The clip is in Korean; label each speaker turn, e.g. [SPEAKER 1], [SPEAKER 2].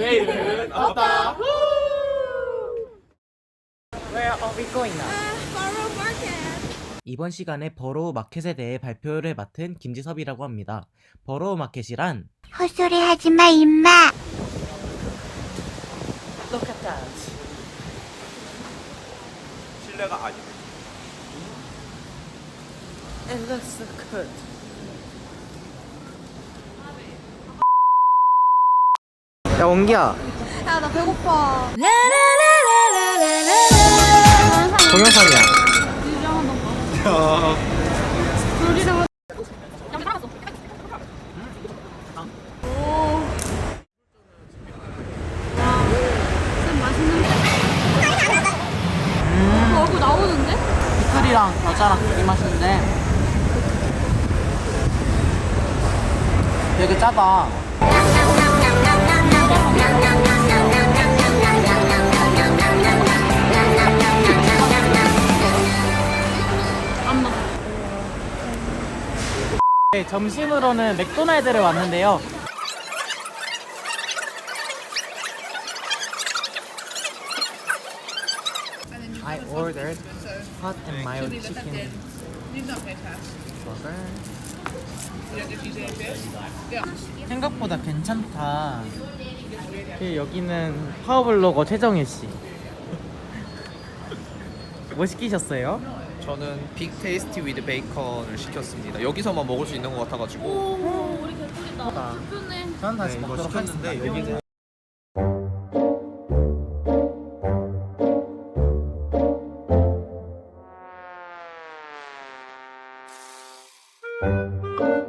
[SPEAKER 1] 내일은 없다.
[SPEAKER 2] Where are we going now?
[SPEAKER 3] Borough Market.
[SPEAKER 4] 이번 시간에 버로우 마켓에 대해 발표를 맡은 김지섭이라고 합니다. 버로우 마켓이란
[SPEAKER 5] 헛소리 하지 마, 임마.
[SPEAKER 2] Look at that.
[SPEAKER 1] 실내가 아니네.
[SPEAKER 2] It looks so good. 야 원기야
[SPEAKER 3] 야, 나 배고파.
[SPEAKER 2] 동영상이야
[SPEAKER 3] 얼굴 나오는데?
[SPEAKER 2] 피클이랑 겨자랑 되게 맛있는데 되게 짜다 네, 점심으로는 맥도날드를 왔는데요. I ordered hot and mild chicken burger. 생각보다 괜찮다. 그 여기는 파워블로거 최정일 씨. 뭐 시키셨어요?
[SPEAKER 6] 저는 빅 테이스티 위드 베이컨을 시켰습니다. 여기서만 먹을 수 있는 것 같아가지고
[SPEAKER 2] 오, 우리 개꿀이다. 아,
[SPEAKER 6] 좋네. 난 다시 네,
[SPEAKER 2] 먹도록
[SPEAKER 6] 시켰는데 여기는 네. 음.